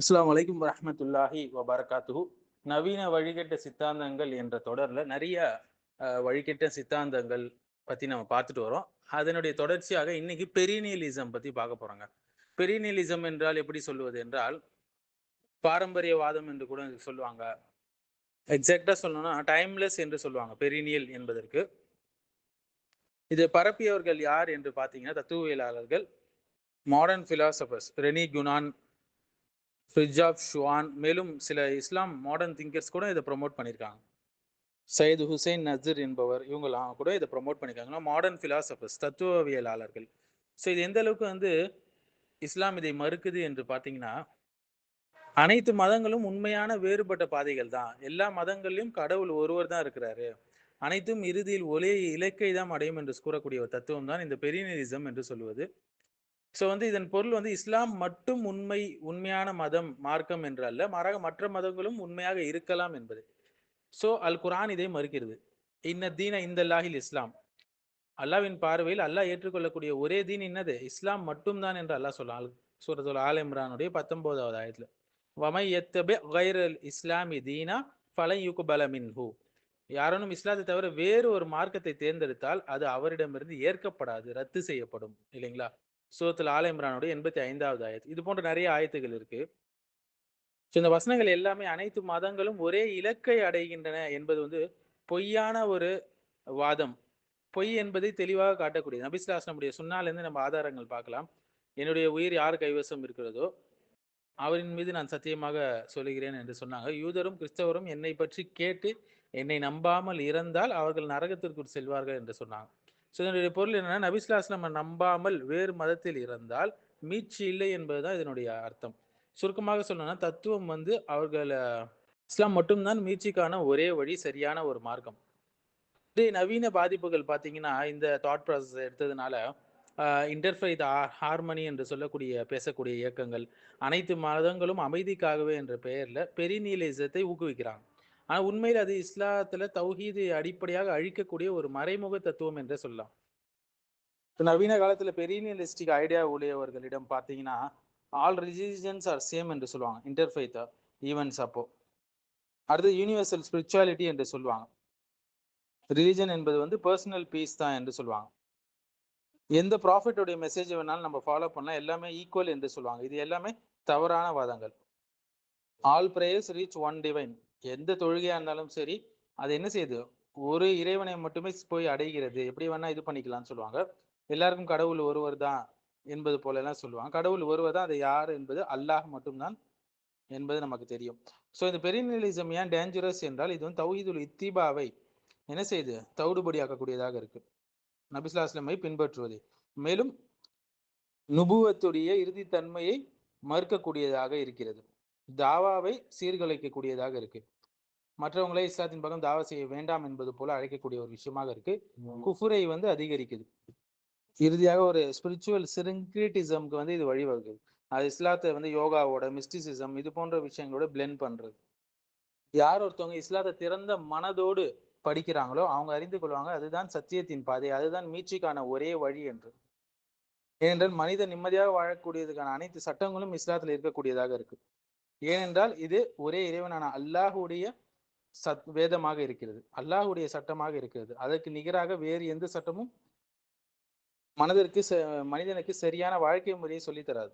அஸ்லாம் வலைக்கம் வரமத்துல்லாஹி வபரகாத்து நவீன வழிகட்ட சித்தாந்தங்கள் என்ற தொடரில் நிறைய வழிகட்ட சித்தாந்தங்கள் பற்றி நம்ம பார்த்துட்டு வரோம். அதனுடைய தொடர்ச்சியாக இன்னைக்கு பெரினியலிசம் பற்றி பார்க்க போகிறோங்க பெரினியலிசம் என்றால் எப்படி சொல்லுவது என்றால் பாரம்பரியவாதம் என்று கூட சொல்லுவாங்க. எக்ஸாக்டாக சொல்லணும்னா டைம்லெஸ் என்று சொல்லுவாங்க பெரினியல் என்பதற்கு. இது பரப்பியவர்கள் யார் என்று பார்த்தீங்கன்னா தத்துவவியலாளர்கள் modern philosophers René Guénon Frithjof Schuon மேலும் சில இஸ்லாம் மாடர்ன் திங்கர்ஸ் கூட இதை ப்ரொமோட் பண்ணியிருக்காங்க சையது ஹுசைன் நசீர் என்பவர் இவங்கெல்லாம் கூட இதை ப்ரொமோட் பண்ணியிருக்காங்கன்னா மாடர்ன் ஃபிலாசபர்ஸ் தத்துவவியலாளர்கள். ஸோ இது எந்த அளவுக்கு வந்து இஸ்லாம் இதை மறுக்குது என்று பார்த்தீங்கன்னா அனைத்து மதங்களும் உண்மையான வேறுபட்ட பாதைகள் தான். எல்லா மதங்கள்லையும் கடவுள் ஒருவர் தான் இருக்கிறாரு. அனைத்தும் இறுதியில் ஒரே இலக்கை தான் அடையும் என்று கூறக்கூடிய ஒரு தத்துவம் தான் இந்த பெரினிசம் என்று சொல்லுவது. ஸோ வந்து இதன் பொருள் வந்து இஸ்லாம் மட்டும் உண்மை உண்மையான மதம் மார்க்கம் என்று அல்ல மாறாக மற்ற மதங்களும் உண்மையாக இருக்கலாம் என்பது. ஸோ அல் குரான் இதை மறுக்கிறது. இன்ன தீன இந்த லாஹில் இஸ்லாம். அல்லாவின் பார்வையில் அல்லாஹ் ஏற்றுக்கொள்ளக்கூடிய ஒரே தீன் என்னது? இஸ்லாம் மட்டும்தான் என்று அல்லாஹ் சொல்லலாம் சூரத்துல் ஆல் இம்ரானுடைய பத்தொன்பதாவது ஆயத்துல. வமை எத்தபே கைரல் இஸ்லாமி தீனா ஃபலை யுகுபல மின்ஹு. யாரனும் இஸ்லாத்தை தவிர வேறு ஒரு மார்க்கத்தை தேர்ந்தெடுத்தால் அது அவரிடமிருந்து ஏற்கப்படாது ரத்து செய்யப்படும். இல்லைங்களா? சூரத்தில் ஆல இம்ரானுடைய எண்பத்தி ஐந்தாவது ஆயத்து. இது போன்ற நிறைய ஆயத்துகள் இருக்கு. ஸோ இந்த வசனங்கள் எல்லாமே அனைத்து மதங்களும் ஒரே இலக்கை அடைகின்றன என்பது வந்து பொய்யான ஒரு வாதம். பொய் என்பதை தெளிவாக காட்டக்கூடியது. நபிஸ்லாஸ்லமுடைய சுன்னாலேருந்து நம்ம ஆதாரங்கள் பார்க்கலாம். என்னுடைய உயிர் யார் கைவசம் இருக்கிறதோ அவரின் மீது நான் சத்தியமாக சொல்லுகிறேன் என்று சொன்னாங்க. யூதரும் கிறிஸ்தவரும் என்னை பற்றி கேட்டு என்னை நம்பாமல் இறந்தால் அவர்கள் நரகத்திற்குள் செல்வார்கள் என்று சொன்னாங்க. ஸோ இதனுடைய பொருள் என்னன்னா நபிஸ்லாஸ்லம் நம்பாமல் வேறு மதத்தில் இருந்தால் மீட்சி இல்லை என்பதுதான் இதனுடைய அர்த்தம். சுருக்கமாக சொல்லணும்னா தத்துவம் வந்து அவர்கள் இஸ்லாம் மட்டும்தான் மீட்சிக்கான ஒரே வழி சரியான ஒரு மார்க்கம். இதே நவீன பாதிப்புகள் பார்த்தீங்கன்னா இந்த தாட் ப்ராசஸ் எடுத்ததுனால இன்டர்ஃபைத் ஹார்மனி என்று சொல்லக்கூடிய பேசக்கூடிய இயக்கங்கள் அனைத்து மதங்களும் அமைதிக்காகவே என்ற பெயரில் பெரிநீலிசத்தை ஊக்குவிக்கிறாங்க. ஆனால் உண்மையில் அது இஸ்லாத்தில் தௌஹீது அடிப்படையாக அழிக்கக்கூடிய ஒரு மறைமுக தத்துவம் என்றே சொல்லலாம். நவீன காலத்தில் பெரியலிஸ்டிக் ஐடியா உடையவர்களிடம் பார்த்தீங்கன்னா ஆல் ரிலிஜன்ஸ் ஆர் சேம் என்று சொல்லுவாங்க. இன்டர்ஃபைத்தா ஈவெண்ட்ஸ் அப்போ அடுத்து யூனிவர்சல் ஸ்பிரிச்சுவாலிட்டி என்று சொல்லுவாங்க. ரிலீஜன் என்பது வந்து பர்சனல் பீஸ் தான் என்று சொல்லுவாங்க. எந்த ப்ராஃபிட்டோடைய மெசேஜ் வேணாலும் நம்ம ஃபாலோ பண்ணலாம். எல்லாமே ஈக்குவல் என்று சொல்லுவாங்க. இது எல்லாமே தவறான வாதங்கள். All prayers reach one divine எந்த தொழுகையா இருந்தாலும் சரி அது என்ன செய்யுது? ஒரு இறைவனை மட்டுமே போய் அடைகிறது. எப்படி வேணா இது பண்ணிக்கலாம்னு சொல்லுவாங்க. எல்லாருக்கும் கடவுள் ஒருவர் தான் என்பது போல எல்லாம் சொல்லுவாங்க. கடவுள் ஒருவர் தான் அது யார் என்பது அல்லாஹ் மட்டும்தான் என்பது நமக்கு தெரியும். ஸோ இந்த பெரினியலிசம் ஏன் டேஞ்சரஸ் என்றால் இது வந்து தௌஹீதுல் இத்திபாவை என்ன செய்யுது? தவிடுபடியாக்கக்கூடியதாக இருக்கு. நபிஸ்லாஸ்லமை பின்பற்றுவது. மேலும் நுபுவத்துடைய இறுதித்தன்மையை மறுக்கக்கூடியதாக இருக்கிறது. தாவாவை சீர்குலைக்கக்கூடியதாக இருக்கு. மற்றவங்களே இஸ்லாத்தின் பக்கம் தாவா செய்ய வேண்டாம் என்பது போல அழைக்கக்கூடிய ஒரு விஷயமாக இருக்கு. குஃபுரை வந்து அதிகரிக்குது. இறுதியாக ஒரு ஸ்பிரிச்சுவல் சிரிங்கிரிட்டிசம்க்கு வந்து இது வழிவகுக்குது. அது இஸ்லாத்தை வந்து யோகாவோட மிஸ்டிசிசம் இது போன்ற விஷயங்களோட பிளெண்ட் பண்றது. யார் ஒருத்தவங்க இஸ்லாத்தை திறந்த மனதோடு படிக்கிறாங்களோ அவங்க அறிந்து கொள்வாங்க அதுதான் சத்தியத்தின் பாதை அதுதான் மீட்சிக்கான ஒரே வழி என்று. ஏனென்றால் மனிதன் நிம்மதியாக வாழக்கூடியதுக்கான அனைத்து சட்டங்களும் இஸ்லாத்தில் இருக்கக்கூடியதாக இருக்கு. ஏனென்றால் இது ஒரே இறைவனான அல்லாஹுடைய சத் வேதமாக இருக்கிறது. அல்லாஹுடைய சட்டமாக இருக்கிறது. அதற்கு நிகராக வேறு எந்த சட்டமும் மனதிற்கு மனிதனுக்கு சரியான வாழ்க்கை முறையை சொல்லித்தராது